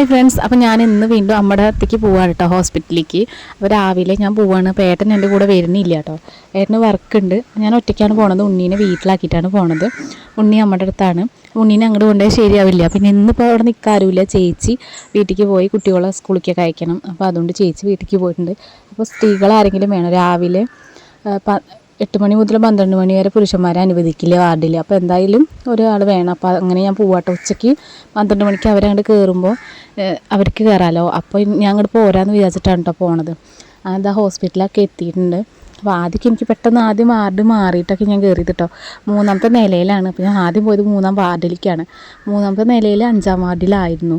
Hi friends അപ്പോൾ ഞാൻ ഇന്ന് വീണ്ടും അമ്മയുടെ അടുത്തേക്ക് പോവാണ് കേട്ടോ ഹോസ്പിറ്റലിലേക്ക് അപ്പോൾ രാവിലെ ഞാൻ പോവാണ്. അപ്പോൾ ഏട്ടൻ എന്റെ കൂടെ വരുന്നില്ല കേട്ടോ ഏട്ടന് വർക്ക് ഉണ്ട്. ഞാൻ ഒറ്റയ്ക്കാണ് പോണത്. ഉണ്ണീനെ വീട്ടിലാക്കിയിട്ടാണ് പോണത്. ഉണ്ണി അമ്മയുടെ അടുത്താണ്. ഉണ്ണീനെ അങ്ങോട്ട് കൊണ്ടുപോയി ശരിയാവില്ല. പിന്നെ ഇന്നിപ്പോൾ അവിടെ നിൽക്കാരുമില്ല ചേച്ചി വീട്ടിലേക്ക് പോയി കുട്ടികളെ സ്കൂളിലേക്കൊക്കെ അയക്കണം. അപ്പോൾ അതുകൊണ്ട് ചേച്ചി വീട്ടിലേക്ക് പോയിട്ടുണ്ട്. അപ്പോൾ സ്ത്രീകൾ ആരെങ്കിലും വേണം? രാവിലെ എട്ട് മണി മുതൽ പന്ത്രണ്ട് മണി വരെ പുരുഷന്മാരെ അനുവദിക്കില്ല വാർഡിൽ അപ്പോൾ എന്തായാലും ഒരാൾ വേണം. അപ്പോൾ അങ്ങനെ ഞാൻ പോവാട്ടോ. ഉച്ചയ്ക്ക് പന്ത്രണ്ട് മണിക്ക് അവരങ്ങോട്ട് കയറുമ്പോൾ അവർക്ക് കയറാമല്ലോ അപ്പോൾ ഞാൻ അങ്ങോട്ട് പോരാന്ന് വിചാരിച്ചിട്ടാണ് കേട്ടോ പോണത്. അതാ ഹോസ്പിറ്റലൊക്കെ എത്തിയിട്ടുണ്ട്. അപ്പോൾ ആദ്യമൊക്കെ എനിക്ക് പെട്ടെന്ന് ആദ്യം വാർഡ് മാറിയിട്ടൊക്കെ ഞാൻ കയറിയത് കേട്ടോ മൂന്നാമത്തെ നിലയിലാണ്. അപ്പോൾ ഞാൻ ആദ്യം പോയത് മൂന്നാം വാർഡിലേക്കാണ്. മൂന്നാമത്തെ നിലയിൽ അഞ്ചാം വാർഡിലായിരുന്നു.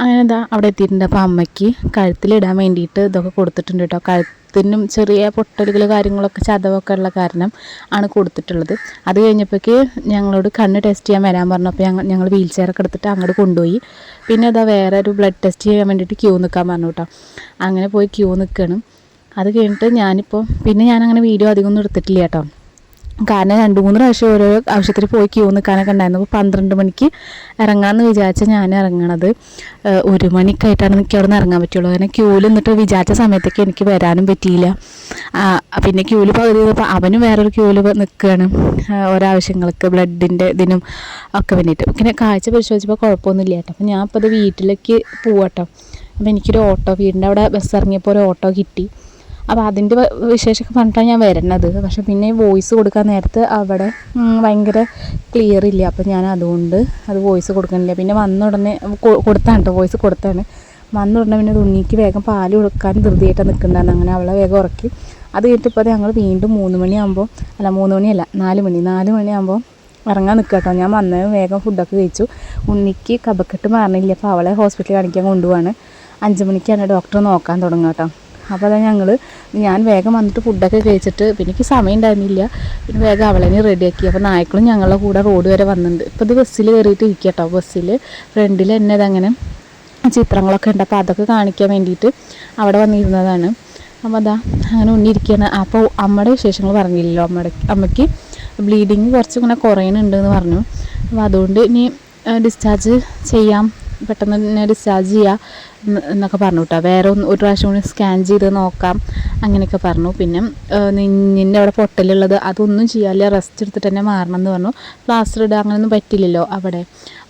അങ്ങനെ എന്താ അവിടെ എത്തിയിട്ടുണ്ട്. അപ്പോൾ അമ്മയ്ക്ക് കഴുത്തിലിടാൻ വേണ്ടിയിട്ട് ഇതൊക്കെ കൊടുത്തിട്ടുണ്ട് കേട്ടോ കഴുത്തിനും ചെറിയ പൊട്ടലുകൾ കാര്യങ്ങളൊക്കെ ചതവൊക്കെ ഉള്ള കാരണം ആണ് കൊടുത്തിട്ടുള്ളത്. അത് കഴിഞ്ഞപ്പോഴേക്ക് ഞങ്ങളോട് കണ്ണ് ടെസ്റ്റ് ചെയ്യാൻ വരാൻ പറഞ്ഞപ്പോൾ ഞങ്ങൾ ഞങ്ങൾ വീൽ ചെയറൊക്കെ എടുത്തിട്ട് അങ്ങോട്ട് കൊണ്ടുപോയി. പിന്നെ അതാ വേറെ ഒരു ബ്ലഡ് ടെസ്റ്റ് ചെയ്യാൻ വേണ്ടിയിട്ട് ക്യൂ നിൽക്കാൻ പറഞ്ഞു കേട്ടോ അങ്ങനെ പോയി ക്യൂ നിൽക്കണം അത് കഴിഞ്ഞിട്ട് ഞാനിപ്പോൾ പിന്നെ ഞാനങ്ങനെ വീഡിയോ അധികമൊന്നും എടുത്തിട്ടില്ല കേട്ടോ കാരണം രണ്ട് മൂന്ന് പ്രാവശ്യം ഓരോ ആവശ്യത്തിന് പോയി ക്യൂ നിൽക്കാനൊക്കെ ഉണ്ടായിരുന്നു. അപ്പോൾ പന്ത്രണ്ട് മണിക്ക് ഇറങ്ങാമെന്ന് വിചാരിച്ച ഞാൻ ഇറങ്ങണത് ഒരു മണിക്കായിട്ടാണ് എനിക്ക് അവിടെ നിന്ന് ഇറങ്ങാൻ പറ്റുള്ളൂ. കാരണം ക്യൂവിൽ നിന്നിട്ട് വിചാരിച്ച സമയത്തൊക്കെ എനിക്ക് വരാനും പറ്റിയില്ല. പിന്നെ ക്യൂവിൽ പകുതി ചെയ്തപ്പോൾ അവനും വേറൊരു ക്യൂവിൽ നിൽക്കുകയാണ് ഓരോ ആവശ്യങ്ങൾക്ക് ബ്ലഡിന്റെ ഇതിനും ഒക്കെ വേണ്ടിയിട്ട്. പിന്നെ കാഴ്ച പരിശോധിച്ചപ്പോൾ കുഴപ്പമൊന്നുമില്ല കേട്ടോ. അപ്പോൾ ഞാൻ ഇപ്പോൾ അത് വീട്ടിലേക്ക് പോവാട്ടോ. അപ്പോൾ എനിക്കൊരു ഓട്ടോ വീടിന്റെ അവിടെ ബസ് ഇറങ്ങിയപ്പോൾ ഒരു ഓട്ടോ കിട്ടി. അപ്പോൾ അതിന്റെ വിശേഷമൊക്കെ പറഞ്ഞിട്ടാണ് ഞാൻ വരുന്നത്. പക്ഷെ പിന്നെ വോയിസ് കൊടുക്കാൻ നേരത്ത് അവിടെ ഭയങ്കര ക്ലിയർ ഇല്ല. അപ്പോൾ ഞാൻ അതുകൊണ്ട് അത് വോയിസ് കൊടുക്കുന്നില്ല. പിന്നെ വന്ന ഉടനെ കൊടുത്താണ് കേട്ടോ വോയിസ് കൊടുത്താണ്. വന്ന ഉടനെ പിന്നെ തുണിക്ക് വേഗം പാൽ കൊടുക്കാൻ ധൃതിയായിട്ട് നിൽക്കുന്നതാണ് അങ്ങനെ അവളെ വേഗം ഉറക്കി. അത് കഴിഞ്ഞിട്ട് ഇപ്പോൾ ഞങ്ങൾ വീണ്ടും മൂന്ന് മണിയാകുമ്പോൾ അല്ല മൂന്ന് മണിയല്ല നാല് മണി നാല് മണിയാകുമ്പോൾ ഇറങ്ങാൻ നിൽക്കുക കേട്ടോ ഞാൻ വന്നത് വേഗം ഫുഡൊക്കെ കഴിച്ചു. ഉണ്ണിക്ക് കബക്കെട്ട് മാറണില്ല. അപ്പോൾ അവളെ ഹോസ്പിറ്റലിൽ കാണിക്കാൻ കൊണ്ടുപോവാണ്. അഞ്ച് മണിക്കാണ് ഡോക്ടർ നോക്കാൻ തുടങ്ങുക കേട്ടോ അപ്പോൾ അതാ ഞങ്ങൾ ഞാൻ വേഗം വന്നിട്ട് ഫുഡൊക്കെ കഴിച്ചിട്ട് പിന്നെ എനിക്ക് സമയം ഉണ്ടായിരുന്നില്ല പിന്നെ വേഗം അവളെനി റെഡിയാക്കി അപ്പോൾ നായ്ക്കളും ഞങ്ങളുടെ കൂടെ റോഡ് വരെ വന്നിട്ടുണ്ട്. ഇപ്പോൾ ഇത് ബസ്സിൽ കയറിയിട്ട് ഇരിക്കുക കേട്ടോ ബസ്സിൽ ഫ്രണ്ടിൽ തന്നെ ഇതങ്ങനെ ചിത്രങ്ങളൊക്കെ ഉണ്ട്. അപ്പോൾ അതൊക്കെ കാണിക്കാൻ വേണ്ടിയിട്ട് അവിടെ വന്നിരുന്നതാണ്. അപ്പോൾ അതാ അങ്ങനെ ഉണ്ണിയിരിക്കുകയാണ് അപ്പോൾ അമ്മയുടെ വിശേഷങ്ങൾ പറഞ്ഞില്ലല്ലോ. അമ്മയുടെ അമ്മയ്ക്ക് ബ്ലീഡിങ് കുറച്ച് ഇങ്ങനെ കുറയുന്നുണ്ട് എന്ന് പറഞ്ഞു. അപ്പോൾ അതുകൊണ്ട് ഇനി ഡിസ്ചാർജ് ചെയ്യാം. പെട്ടെന്ന് തന്നെ ഡിസ്ചാർജ് ചെയ്യുക എന്ന് എന്നൊക്കെ പറഞ്ഞു കേട്ടോ വേറെ ഒന്ന് ഒരു പ്രാവശ്യം കൂടി സ്കാൻ ചെയ്ത് നോക്കാം. അങ്ങനെയൊക്കെ പറഞ്ഞു. പിന്നെ നെഞ്ഞിന്റെ അവിടെ പൊട്ടലുള്ളത് അതൊന്നും ചെയ്യാല്ല റെസ്റ്റ് എടുത്തിട്ട് തന്നെ മാറണം എന്ന് പറഞ്ഞു. പ്ലാസ്റ്റർ ഇടുക അങ്ങനെയൊന്നും പറ്റില്ലല്ലോ അവിടെ.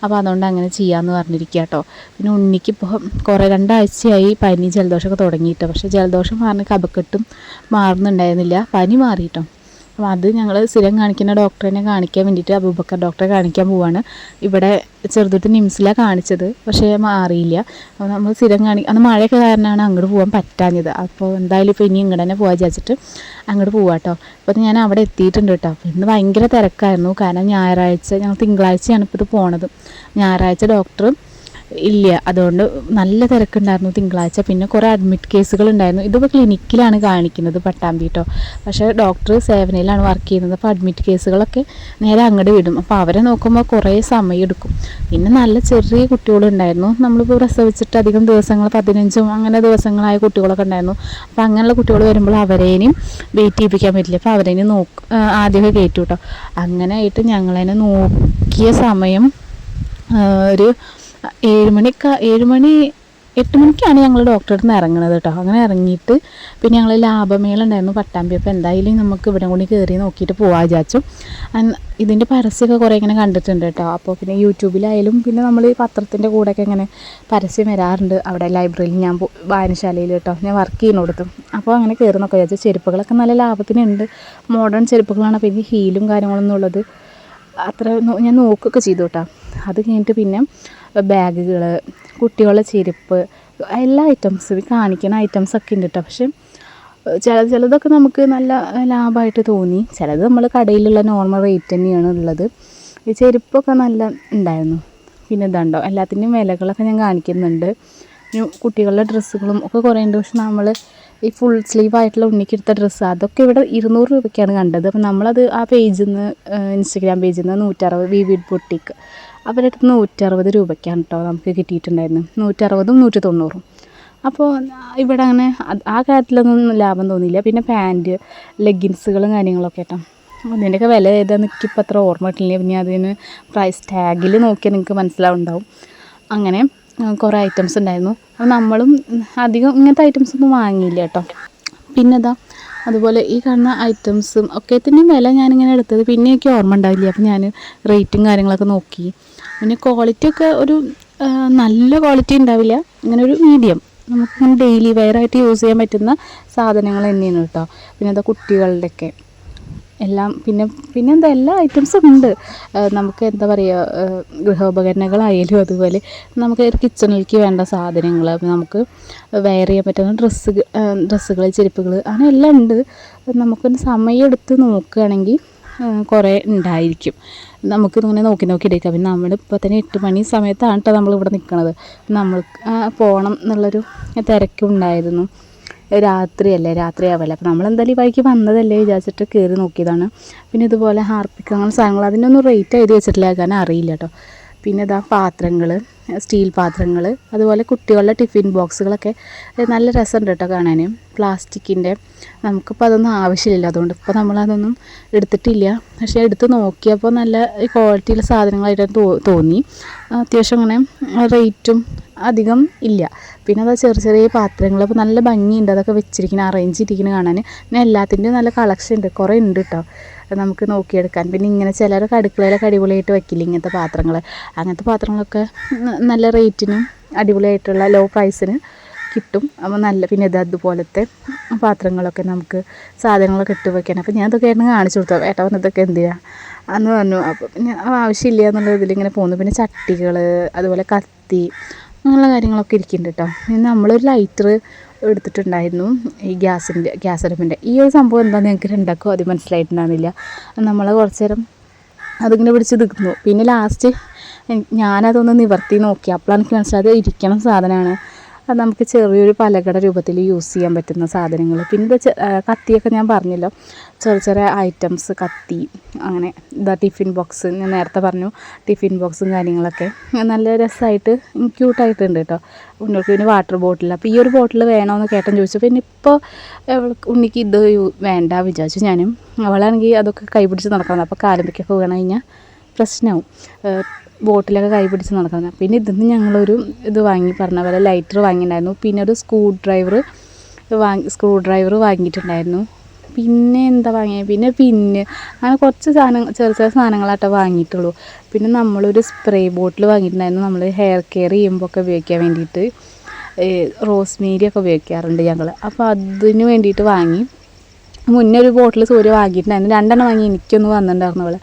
അപ്പോൾ അതുകൊണ്ട് അങ്ങനെ ചെയ്യാമെന്ന് പറഞ്ഞിരിക്കുക കേട്ടോ പിന്നെ ഉണ്ണിക്ക് ഇപ്പോൾ കുറേ രണ്ടാഴ്ചയായി പനി ജലദോഷമൊക്കെ തുടങ്ങിയിട്ട്. പക്ഷേ ജലദോഷം മാറിന് കപക്കെട്ടും മാറുന്നുണ്ടായിരുന്നില്ല. പനി മാറിയിട്ടോ? അപ്പോൾ അത് ഞങ്ങൾ സ്ഥിരം കാണിക്കുന്ന ഡോക്ടറിനെ കാണിക്കാൻ വേണ്ടിയിട്ട് അബൂബക്കർ ഡോക്ടറെ കാണിക്കാൻ പോവാണ്. ഇവിടെ ചെറുതൊട്ട് നിംസിലാണ് കാണിച്ചത് പക്ഷേ മാറിയില്ല. അപ്പോൾ നമ്മൾ സ്ഥിരം കാണി അന്ന് മഴയൊക്കെ കാരണമാണ് അങ്ങോട്ട് പോകാൻ പറ്റാഞ്ഞത്. അപ്പോൾ എന്തായാലും ഇപ്പോൾ ഇനി ഇങ്ങോട്ട് തന്നെ പോകാൻ വിചാരിച്ചിട്ട് അങ്ങോട്ട് പോവാം കേട്ടോ അപ്പോൾ ഞാൻ അവിടെ എത്തിയിട്ടുണ്ട് കേട്ടോ അപ്പോൾ ഇന്ന് ഭയങ്കര തിരക്കായിരുന്നു. കാരണം ഞായറാഴ്ച ഞങ്ങൾ തിങ്കളാഴ്ചയാണ് ഇപ്പോൾ ഇത് പോണത്. ഞായറാഴ്ച ഡോക്ടർ ഇല്ല. അതുകൊണ്ട് നല്ല തിരക്കുണ്ടായിരുന്നു തിങ്കളാഴ്ച. പിന്നെ കുറേ അഡ്മിറ്റ് കേസുകൾ ഉണ്ടായിരുന്നു ഇതിപ്പോൾ ക്ലിനിക്കിലാണ് കാണിക്കുന്നത് പട്ടാമ്പി കേട്ടോ പക്ഷേ ഡോക്ടർ സേവനയിലാണ് വർക്ക് ചെയ്യുന്നത്. അപ്പോൾ അഡ്മിറ്റ് കേസുകളൊക്കെ നേരെ അങ്ങോട്ട് വിടും. അപ്പോൾ അവരെ നോക്കുമ്പോൾ കുറേ സമയം എടുക്കും. പിന്നെ നല്ല ചെറിയ കുട്ടികളുണ്ടായിരുന്നു. നമ്മളിപ്പോൾ പ്രസവിച്ചിട്ട് അധികം ദിവസങ്ങൾ പതിനഞ്ചും അങ്ങനെ ദിവസങ്ങളായ കുട്ടികളൊക്കെ ഉണ്ടായിരുന്നു. അപ്പോൾ അങ്ങനെയുള്ള കുട്ടികൾ വരുമ്പോൾ അവരേനും വെയിറ്റ് ചെയ്യിപ്പിക്കാൻ പറ്റില്ല. അപ്പോൾ അവരേനും നോക്ക് ആദ്യമൊക്കെ കയറ്റു കേട്ടോ അങ്ങനെ ആയിട്ട് ഞങ്ങളതിനെ നോക്കിയ സമയം ഒരു ഏഴ് ഏഴുമണി ഏഴ് മണി എട്ട് മണിക്കാണ് ഞങ്ങൾ ഡോക്ടറെ അടുത്ത് നിന്ന് ഇറങ്ങുന്നത് കേട്ടോ അങ്ങനെ ഇറങ്ങിയിട്ട് പിന്നെ ഞങ്ങൾ ലാഭമേള ഉണ്ടായിരുന്നു പട്ടാമ്പി. അപ്പോൾ എന്തായാലും നമുക്ക് ഇവിടെ കൂടി കയറി നോക്കിയിട്ട് പോകാൻ വിചാരിച്ചു. ഇതിന്റെ പരസ്യമൊക്കെ കുറേ ഇങ്ങനെ കണ്ടിട്ടുണ്ട് കേട്ടോ അപ്പോൾ പിന്നെ യൂട്യൂബിലായാലും പിന്നെ നമ്മൾ ഈ പത്രത്തിന്റെ കൂടെയൊക്കെ ഇങ്ങനെ പരസ്യം വരാറുണ്ട്. അവിടെ ലൈബ്രറിയിൽ ഞാൻ വായനശാലയിൽ കേട്ടോ ഞാൻ വർക്ക് ചെയ്യുന്നിടത്തും. അപ്പോൾ അങ്ങനെ കയറി നോക്കുക വിചാരിച്ചു. ചെരുപ്പുകളൊക്കെ നല്ല ലാഭത്തിനുണ്ട്. മോഡേൺ ചെരുപ്പുകളാണ്. ഇനി ഹീലും കാര്യങ്ങളൊന്നും ഉള്ളത്. അത്ര ഞാൻ നോക്കുകയൊക്കെ ചെയ്തു കേട്ടോ അത് കഴിഞ്ഞിട്ട് പിന്നെ ബാഗുകൾ കുട്ടികളുടെ ചെരുപ്പ് എല്ലാ ഐറ്റംസും കാണിക്കുന്ന ഐറ്റംസ് ഒക്കെ ഉണ്ട് കേട്ടോ പക്ഷെ ചില ചിലതൊക്കെ നമുക്ക് നല്ല ലാഭമായിട്ട് തോന്നി. ചിലത് നമ്മൾ കടയിലുള്ള നോർമൽ റേറ്റ് തന്നെയാണ് ഉള്ളത്. ഈ ചെരുപ്പൊക്കെ നല്ല ഉണ്ടായിരുന്നു പിന്നെ ഇതുണ്ടോ എല്ലാത്തിന്റെയും വിലകളൊക്കെ ഞാൻ കാണിക്കുന്നുണ്ട്. കുട്ടികളുടെ ഡ്രസ്സുകളും ഒക്കെ കുറേ ഉണ്ട് പക്ഷെ നമ്മൾ ഈ ഫുൾ സ്ലീവ് ആയിട്ടുള്ള ഉണ്ണിക്കെടുത്ത ഡ്രസ്സ് അതൊക്കെ ഇവിടെ ഇരുന്നൂറ് രൂപയ്ക്കാണ് കണ്ടത്. അപ്പം നമ്മളത് ആ പേജിൽ നിന്ന് ഇൻസ്റ്റഗ്രാം പേജിൽ നിന്ന് നൂറ്ററുപത് വി വിഡ് ബൊട്ടിക്ക് അവരുടെ അടുത്ത് നൂറ്ററുപത് രൂപയ്ക്കാണ് കേട്ടോ നമുക്ക് കിട്ടിയിട്ടുണ്ടായിരുന്നത്. നൂറ്ററുപതും നൂറ്റി തൊണ്ണൂറും അപ്പോൾ ഇവിടെ അങ്ങനെ ആ കാര്യത്തിലൊന്നും ലാഭം തോന്നിയില്ല. പിന്നെ പാന്റ് ലെഗിൻസുകളും കാര്യങ്ങളൊക്കെ കേട്ടോ അതിന്റെയൊക്കെ വില എനിക്ക് എനിക്കിപ്പോൾ അത്ര ഓർമ്മ കിട്ടില്ല. പിന്നെ അതിന് പ്രൈസ് ടാഗിൽ നോക്കിയാൽ നിങ്ങൾക്ക് മനസ്സിലാവുണ്ടാവും. അങ്ങനെ കുറേ ഐറ്റംസ് ഉണ്ടായിരുന്നു. അപ്പോൾ നമ്മളും അധികം ഇങ്ങനത്തെ ഐറ്റംസ് ഒന്നും വാങ്ങിയില്ല കേട്ടോ പിന്നെ ഇതാ അതുപോലെ ഈ കാണുന്ന ഐറ്റംസും ഒക്കെ തന്നെ വില ഞാനിങ്ങനെ എടുത്തത്. പിന്നെ എനിക്ക് ഓർമ്മ ഉണ്ടാവില്ല? അപ്പോൾ ഞാൻ റേറ്റും കാര്യങ്ങളൊക്കെ നോക്കി. പിന്നെ ക്വാളിറ്റി ഒക്കെ ഒരു നല്ല ക്വാളിറ്റി ഉണ്ടാവില്ല. ഇങ്ങനെ ഒരു മീഡിയം നമുക്ക് ഡെയിലി വെയറായിട്ട് യൂസ് ചെയ്യാൻ പറ്റുന്ന സാധനങ്ങൾ തന്നെയാണ് കേട്ടോ. പിന്നെ എന്താ കുട്ടികളുടെയൊക്കെ. എല്ലാം പിന്നെ പിന്നെ എന്താ എല്ലാ ഐറ്റംസും ഉണ്ട്. നമുക്ക് എന്താ പറയുക ഗൃഹോപകരണങ്ങളായാലും അതുപോലെ നമുക്ക് കിച്ചണിലേക്ക് വേണ്ട സാധനങ്ങൾ നമുക്ക് വെയർ ചെയ്യാൻ പറ്റുന്ന ഡ്രസ്സ് ഡ്രസ്സുകൾ ചെരുപ്പുകൾ അങ്ങനെ എല്ലാം ഉണ്ട്. നമുക്കൊന്ന് സമയം എടുത്ത് നോക്കുകയാണെങ്കിൽ കുറേ ഉണ്ടായിരിക്കും. നമുക്ക് ഇങ്ങനെ നോക്കി നോക്കി എടുക്കാം പിന്നെ നമ്മളിപ്പോൾ തന്നെ എട്ട് മണി സമയത്താണ് കേട്ടോ നമ്മളിവിടെ നിൽക്കണത് നമ്മൾക്ക് പോകണം എന്നുള്ളൊരു തിരക്കുണ്ടായിരുന്നു രാത്രിയല്ലേ രാത്രിയാവല്ലേ. അപ്പോൾ നമ്മളെന്തായാലും ഈ വഴിക്ക് വന്നതല്ലേ വിചാരിച്ചിട്ട് കയറി നോക്കിയതാണ്. പിന്നെ ഇതുപോലെ ഹാർപ്പിക്ക് അങ്ങനെ സാധനങ്ങൾ അതിനൊന്നും റേറ്റ് എഴുതി വെച്ചിട്ടില്ല. കാരണം അറിയില്ല കേട്ടോ പിന്നെ ഇതാ പാത്രങ്ങൾ സ്റ്റീൽ പാത്രങ്ങൾ അതുപോലെ കുട്ടികളുടെ ടിഫിൻ ബോക്സുകളൊക്കെ നല്ല രസമുണ്ട് കേട്ടോ കാണാൻ പ്ലാസ്റ്റിക്കിന്റെ നമുക്കിപ്പോൾ അതൊന്നും ആവശ്യമില്ല. അതുകൊണ്ട് ഇപ്പോൾ നമ്മളതൊന്നും എടുത്തിട്ടില്ല. പക്ഷേ എടുത്ത് നോക്കിയപ്പോൾ നല്ല ക്വാളിറ്റിയുള്ള സാധനങ്ങളായിട്ട് തോന്നി. അത്യാവശ്യം അങ്ങനെ റേറ്റും അധികം ഇല്ല. പിന്നെ അത് ചെറിയ ചെറിയ പാത്രങ്ങൾ അപ്പോൾ നല്ല ഭംഗിയുണ്ട്. അതൊക്കെ വെച്ചിരിക്കുന്നത് അറേഞ്ച് ചെയ്തിരിക്കുന്നത് കാണാൻ പിന്നെ എല്ലാത്തിന്റെയും നല്ല കളക്ഷൻ ഉണ്ട്. കുറേ ഉണ്ട് കേട്ടോ നമുക്ക് നോക്കിയെടുക്കാൻ. പിന്നെ ഇങ്ങനെ ചിലരൊക്കെ അടുക്കളയിലൊക്കെ അടിപൊളിയായിട്ട് വയ്ക്കില്ല ഇങ്ങനത്തെ പാത്രങ്ങൾ അങ്ങനത്തെ പാത്രങ്ങളൊക്കെ നല്ല റേറ്റിന് അടിപൊളിയായിട്ടുള്ള ലോ പ്രൈസിന് കിട്ടും. അപ്പോൾ നല്ല പിന്നെ ഇത് അതുപോലത്തെ പാത്രങ്ങളൊക്കെ നമുക്ക് സാധനങ്ങളൊക്കെ ഇട്ട് വെക്കാൻ. അപ്പോൾ ഞാൻ ഇതൊക്കെ ഏട്ടന് കാണിച്ചു കൊടുത്തു ഏട്ടാ വന്നതൊക്കെ എന്തിനാ അന്ന് പറഞ്ഞു അപ്പോൾ പിന്നെ ആവശ്യമില്ല എന്നുള്ള ഇതിലിങ്ങനെ പോകുന്നു പിന്നെ. ചട്ടികൾ അതുപോലെ കത്തി അങ്ങനെയുള്ള കാര്യങ്ങളൊക്കെ ഇരിക്കുന്നുണ്ട് കേട്ടോ. പിന്നെ നമ്മളൊരു ലൈറ്റർ എടുത്തിട്ടുണ്ടായിരുന്നു ഈ ഗ്യാസിന്റെ ഗ്യാസ് അടുപ്പിന്റെ ഈ ഒരു സംഭവം എന്താണെന്ന് ഞങ്ങൾക്ക് രണ്ടാൾക്കും അത് മനസ്സിലായിട്ടുണ്ടായിരുന്നില്ല. നമ്മൾ കുറച്ച് നേരം അതിങ്ങനെ പിടിച്ച് നിൽക്കുന്നു പിന്നെ ലാസ്റ്റ് ഞാനതൊന്ന് നിവർത്തി നോക്കി അപ്പോഴാണ് എനിക്ക് മനസ്സിലായത് ഇരിക്കണ സാധനമാണ്. അത് നമുക്ക് ചെറിയൊരു പലകട രൂപത്തിൽ യൂസ് ചെയ്യാൻ പറ്റുന്ന സാധനങ്ങൾ. പിന്നെ കത്തിയൊക്കെ ഞാൻ പറഞ്ഞല്ലോ. ചെറിയ ചെറിയ ഐറ്റംസ് കത്തി അങ്ങനെ ഇതാ ടിഫിൻ ബോക്സ് ഞാൻ നേരത്തെ പറഞ്ഞു. ടിഫിൻ ബോക്സും കാര്യങ്ങളൊക്കെ. നല്ല രസമായിട്ട് ക്യൂട്ടായിട്ടുണ്ട് കേട്ടോ. ഉണ്ണിക്ക് പിന്നെ വാട്ടർ ബോട്ടിൽ അപ്പോൾ ഈ ഒരു ബോട്ടിൽ വേണമെന്ന് കേട്ടൻ ചോദിച്ചു. പിന്നെ ഇപ്പോൾ ഉണ്ണിക്ക് ഇത് വേണ്ട വിചാരിച്ചു ഞാനും. അവളാണെങ്കിൽ അതൊക്കെ കൈപിടിച്ച് നടക്കണം അപ്പോൾ കാലുമ്പയ്ക്കൊക്കെ വീണ് കഴിഞ്ഞാൽ പ്രശ്നമാവും ബോട്ടിലൊക്കെ കൈ പിടിച്ച് നടക്കുന്നത് പിന്നെ ഇതിന്ന് ഞങ്ങളൊരു ഇത് വാങ്ങി പറഞ്ഞ പോലെ ലൈറ്റർ വാങ്ങിയിട്ടുണ്ടായിരുന്നു പിന്നെ ഒരു സ്ക്രൂ ഡ്രൈവർ വാങ്ങി സ്ക്രൂ ഡ്രൈവർ വാങ്ങിയിട്ടുണ്ടായിരുന്നു. പിന്നെ എന്താ വാങ്ങിയത് പിന്നെ പിന്നെ അങ്ങനെ കുറച്ച് സാധനം ചെറിയ ചെറിയ സാധനങ്ങളാട്ടോ വാങ്ങിയിട്ടുള്ളൂ. പിന്നെ നമ്മളൊരു സ്പ്രേ ബോട്ടിൽ വാങ്ങിയിട്ടുണ്ടായിരുന്നു. നമ്മൾ ഹെയർ കെയർ ചെയ്യുമ്പോൾ ഒക്കെ ഉപയോഗിക്കാൻ വേണ്ടിയിട്ട്. റോസ്മേരി ഒക്കെ ഉപയോഗിക്കാറുണ്ട് ഞങ്ങൾ അപ്പോൾ അതിന് വേണ്ടിയിട്ട് വാങ്ങി. മുന്നേ ഒരു ബോട്ടിൽ സൂര്യ വാങ്ങിയിട്ടുണ്ടായിരുന്നു. രണ്ടെണ്ണം വാങ്ങി എനിക്കൊന്ന് വന്നിട്ടുണ്ടായിരുന്നു അവളെ.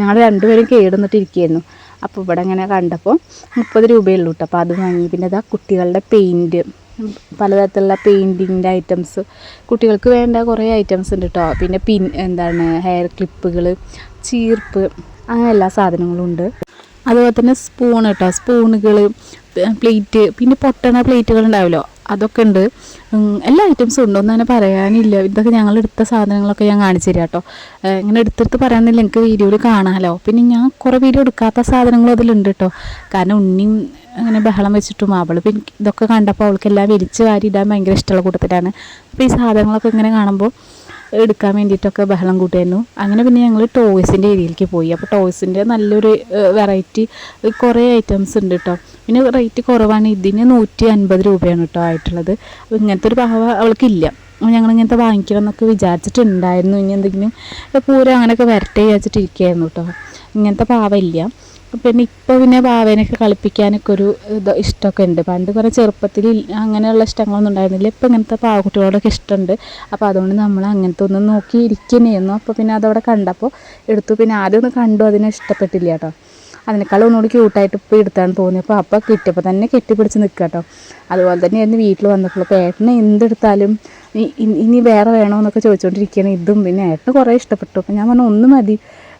ഞങ്ങൾ രണ്ടുപേരും കേടുന്നിട്ട് ഇരിക്കുകയായിരുന്നു. അപ്പോൾ ഇവിടെ അങ്ങനെ കണ്ടപ്പോൾ മുപ്പത് രൂപയുള്ളൂ കേട്ടോ അപ്പോൾ അത് വാങ്ങി. പിന്നെ ഇതാ കുട്ടികളുടെ പെയിന്റ് പലതരത്തിലുള്ള പെയിന്റിങ്ങിന്റെ ഐറ്റംസ് കുട്ടികൾക്ക് വേണ്ട കുറേ ഐറ്റംസ് ഉണ്ട് കേട്ടോ പിന്നെ പിൻ എന്താണ് ഹെയർ ക്ലിപ്പുകൾ ചീർപ്പ് അങ്ങനെ എല്ലാ സാധനങ്ങളും ഉണ്ട്. അതുപോലെ തന്നെ സ്പൂൺ കേട്ടോ സ്പൂണുകൾ പ്ലേറ്റ് പിന്നെ പൊട്ടണ പ്ലേറ്റുകൾ ഉണ്ടാവുമല്ലോ അതൊക്കെ ഉണ്ട്. എല്ലാ ഐറ്റംസും ഉണ്ട്. ഒന്നും തന്നെ പറയാനില്ല. ഇതൊക്കെ ഞങ്ങൾ എടുത്ത സാധനങ്ങളൊക്കെ ഞാൻ കാണിച്ചു തരാം കേട്ടോ ഇങ്ങനെ എടുത്തെടുത്ത് പറയാനില്ല. എനിക്ക് വീഡിയോയിൽ കാണാമല്ലോ പിന്നെ ഞാൻ കുറേ വീഡിയോ എടുക്കാത്ത സാധനങ്ങളും അതിലുണ്ട് കേട്ടോ കാരണം ഉണ്ണിയും അങ്ങനെ ബഹളം വെച്ചിട്ടും അവൾ പിന്നെ ഇതൊക്കെ കണ്ടപ്പോൾ അവൾക്കെല്ലാം വലിച്ച് വാരി ഇടാൻ ഭയങ്കര ഇഷ്ടമുള്ള കൂട്ടത്തിലാണ്. അപ്പോൾ ഈ സാധനങ്ങളൊക്കെ ഇങ്ങനെ കാണുമ്പോൾ എടുക്കാൻ വേണ്ടിയിട്ടൊക്കെ ബഹളം കൂട്ടായിരുന്നു അങ്ങനെ പിന്നെ ഞങ്ങൾ ടോയ്സിന്റെ ഏരിയയിലേക്ക് പോയി. അപ്പോൾ ടോയ്സിന്റെ നല്ലൊരു വെറൈറ്റി കുറേ ഐറ്റംസ് ഉണ്ട് കേട്ടോ പിന്നെ റേറ്റ് കുറവാണ്. ഇതിന് നൂറ്റി അൻപത് രൂപയാണ് കേട്ടോ ആയിട്ടുള്ളത്. അപ്പോൾ ഇങ്ങനത്തെ ഒരു ഭാവ അവൾക്കില്ല. ഇങ്ങനത്തെ വാങ്ങിക്കണം എന്നൊക്കെ വിചാരിച്ചിട്ടുണ്ടായിരുന്നു. ഇനി എന്തെങ്കിലും പൂരം അങ്ങനെയൊക്കെ വരട്ടെ വിചാരിച്ചിട്ടിരിക്കുകയായിരുന്നു കേട്ടോ ഇങ്ങനത്തെ പാവയില്ല പിന്നെ ഇപ്പോൾ പിന്നെ ഭാവേനൊക്കെ കളിപ്പിക്കാനൊക്കെ ഒരു ഇത് ഇഷ്ടമൊക്കെ ഉണ്ട് പണ്ട് കുറേ ചെറുപ്പത്തിൽ അങ്ങനെയുള്ള ഇഷ്ടങ്ങളൊന്നും ഉണ്ടായിരുന്നില്ല. ഇപ്പോൾ ഇങ്ങനത്തെ പാവക്കുട്ടികളോടൊക്കെ ഇഷ്ടമുണ്ട്. അപ്പോൾ അതുകൊണ്ട് നമ്മൾ അങ്ങനത്തെ ഒന്ന് നോക്കി ഇരിക്കുന്നതായിരുന്നു അപ്പോൾ പിന്നെ അതവിടെ കണ്ടപ്പോൾ എടുത്തു. പിന്നെ ആദ്യം ഒന്ന് കണ്ടു. അതിനെ ഇഷ്ടപ്പെട്ടില്ല കേട്ടോ. അതിനേക്കാളും ഒന്നുകൂടി ക്യൂട്ടായിട്ട് ഇപ്പോൾ എടുത്താണ് തോന്നിയപ്പോൾ അപ്പോൾ കിട്ടിയപ്പോൾ തന്നെ കെട്ടിപ്പിടിച്ച് നിൽക്കുക കേട്ടോ. അതുപോലെ തന്നെയായിരുന്നു വീട്ടിൽ വന്നപ്പോൾ അപ്പോൾ ഏട്ടന് എന്തെടുത്താലും ഇനി വേറെ വേണോ എന്നൊക്കെ ചോദിച്ചുകൊണ്ടിരിക്കുകയാണ് ഇതും പിന്നെ ഏട്ടന് കുറേ ഇഷ്ടപ്പെട്ടു. അപ്പോൾ ഞാൻ പറഞ്ഞു ഒന്ന് മതി.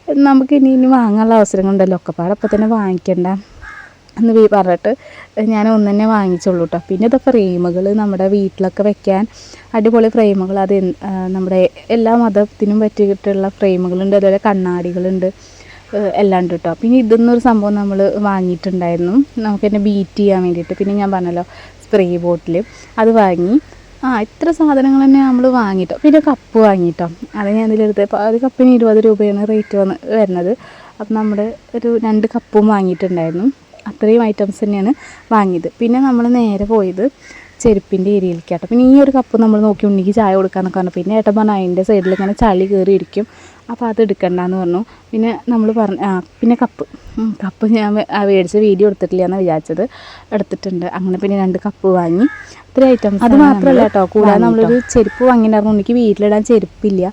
നമുക്ക് ഇനി ഇനി വാങ്ങാനുള്ള അവസരങ്ങളുണ്ടല്ലോ. ഒക്കെപ്പാടെ അപ്പം തന്നെ വാങ്ങിക്കണ്ട. എന്ന് വീ പറഞ്ഞിട്ട് ഞാൻ ഒന്ന് തന്നെ വാങ്ങിച്ചുള്ളൂ കേട്ടോ പിന്നെ ഇത് ഫ്രെയിമുകൾ നമ്മുടെ വീട്ടിലൊക്കെ വെക്കാൻ അടിപൊളി ഫ്രെയിമുകൾ അത് നമ്മുടെ എല്ലാ മതത്തിനും പറ്റിയിട്ടുള്ള ഫ്രെയിമുകളുണ്ട്. അതുപോലെ കണ്ണാടികളുണ്ട് എല്ലാം ഉണ്ട് കേട്ടോ പിന്നെ ഇതെന്നൊരു സംഭവം നമ്മൾ വാങ്ങിയിട്ടുണ്ടായിരുന്നു. നമുക്ക് തന്നെ ബീറ്റ് ചെയ്യാൻ വേണ്ടിയിട്ട്. പിന്നെ ഞാൻ പറഞ്ഞല്ലോ സ്പ്രേ ബോട്ടിൽ അത് വാങ്ങി ആ ഇത്ര സാധനങ്ങൾ തന്നെ നമ്മൾ വാങ്ങിട്ടോ പിന്നെ കപ്പ് വാങ്ങിട്ടോ അത് ഞാൻ ഇതിലെടുത്ത് ഒരു കപ്പിന് ഇരുപത് രൂപയാണ് റേറ്റ് വന്ന് വരുന്നത്. അപ്പം നമ്മുടെ ഒരു രണ്ട് കപ്പും വാങ്ങിയിട്ടുണ്ടായിരുന്നു. അത്രയും ഐറ്റംസ് തന്നെയാണ് വാങ്ങിയത്. പിന്നെ നമ്മൾ നേരെ പോയത് ചെരുപ്പിന്റെ ഏരിയയിലേക്കാട്ടോ. പിന്നെ ഈ ഒരു കപ്പ് നമ്മൾ നോക്കി ഉണ്ണിക്ക് ചായ കൊടുക്കാമെന്നൊക്കെ പറഞ്ഞു. പിന്നെ ഏട്ടൻ പറഞ്ഞു അതിന്റെ സൈഡിൽ ഇങ്ങനെ ചളി കയറി ഇരിക്കും അപ്പോൾ അത് എടുക്കണ്ടെന്ന് പറഞ്ഞു. പിന്നെ നമ്മൾ പറഞ്ഞു ആ പിന്നെ കപ്പ്. കപ്പ് ഞാൻ മേടിച്ച വീഡിയോ എടുത്തിട്ടില്ല എന്നാണ് വിചാരിച്ചത്. എടുത്തിട്ടുണ്ട്. അങ്ങനെ പിന്നെ രണ്ട് കപ്പ് വാങ്ങി. ഇത്രയും ഐറ്റംസ് അത് മാത്രമല്ല കേട്ടോ കൂടാതെ നമ്മളൊരു ചെരുപ്പ് വാങ്ങിയിട്ടുണ്ടായിരുന്നു. ഉണ്ണിക്ക് വീട്ടിലിടാൻ ചെരുപ്പില്ല.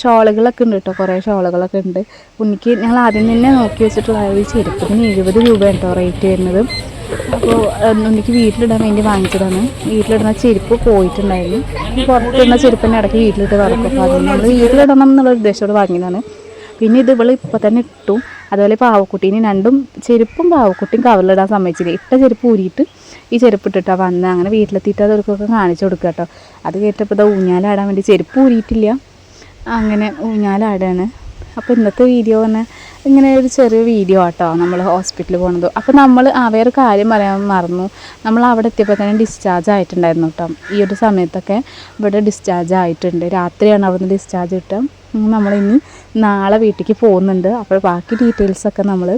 ഷോളുകളൊക്കെ ഉണ്ട് കേട്ടോ കുറേ ഷോളുകളൊക്കെ ഉണ്ട്. ഉണ്ണിക്ക് ഞങ്ങൾ ആദ്യം തന്നെ നോക്കി വെച്ചിട്ടുള്ള ഒരു ചെരുപ്പിന് എഴുപത് രൂപ കേട്ടോ റേറ്റ് വരുന്നത്. അപ്പോൾ ഉണ്ണിക്ക് വീട്ടിലിടാൻ വേണ്ടി വാങ്ങിച്ചതാണ്. വീട്ടിലിടുന്ന ചെരുപ്പ് പോയിട്ടുണ്ടായിരുന്നു. പുറത്തുള്ള ചെരുപ്പിന്റെ ഇടയ്ക്ക് വീട്ടിലിട്ട് വറക്കും അപ്പോൾ അത് നമ്മൾ വീട്ടിലിടണം എന്നുള്ള ഉദ്ദേശത്തോട് വാങ്ങിയതാണ്. പിന്നെ ഇത് ഇവൾ ഇപ്പൊ തന്നെ ഇട്ടു. അതുപോലെ പാവക്കുട്ടീനെ രണ്ടും ചെരുപ്പും പാവക്കുട്ടിയും കവറിലിടാൻ സമ്മതിച്ചില്ല. ഇട്ട ചെരുപ്പ് ഊരിയിട്ട് ഈ ചെരുപ്പ് ഇട്ടിട്ടാണ് വന്നത് അങ്ങനെ വീട്ടിലെത്തിയിട്ട് അതൊക്കെ കാണിച്ചു കൊടുക്കുക കേട്ടോ അത് കേട്ടപ്പോൾ ഇതാ ഊഞ്ഞാലാടാൻ വേണ്ടി ചെരുപ്പ് ഊരിയിട്ടില്ല. അങ്ങനെ ഊഞ്ഞാലാടാണ്. അപ്പോൾ ഇന്നത്തെ വീഡിയോ തന്നെ ഇങ്ങനെ ഒരു ചെറിയ വീഡിയോ ആട്ടോ നമ്മൾ ഹോസ്പിറ്റലിൽ പോകണത് അപ്പോൾ നമ്മൾ ആ വേറെ കാര്യം പറയാൻ മറന്നു. നമ്മൾ അവിടെ എത്തിയപ്പോൾ തന്നെ ഡിസ്ചാർജ് ആയിട്ടുണ്ടായിരുന്നു കേട്ടോ ഈ ഒരു സമയത്തൊക്കെ ഇവിടെ ഡിസ്ചാർജ് ആയിട്ടുണ്ട്. രാത്രിയാണ് അവിടുന്ന് ഡിസ്ചാർജ് കിട്ടുക. നമ്മളിനി നാളെ വീട്ടിലേക്ക് പോകുന്നുണ്ട്. അപ്പോൾ ബാക്കി ഡീറ്റെയിൽസൊക്കെ നമ്മൾ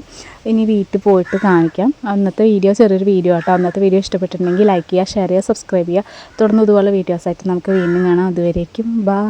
ഇനി വീട്ടിൽ പോയിട്ട് കാണിക്കാം. അന്നത്തെ വീഡിയോ ചെറിയൊരു വീഡിയോ ആട്ടോ. അന്നത്തെ വീഡിയോ ഇഷ്ടപ്പെട്ടിട്ടുണ്ടെങ്കിൽ ലൈക്ക് ചെയ്യുക ഷെയർ ചെയ്യുക സബ്സ്ക്രൈബ് ചെയ്യുക. തുടർന്ന് ഇതുപോലെ വീഡിയോസായിട്ട് നമുക്ക് വീണ്ടും കാണാം. അതുവരേക്കും ബൈ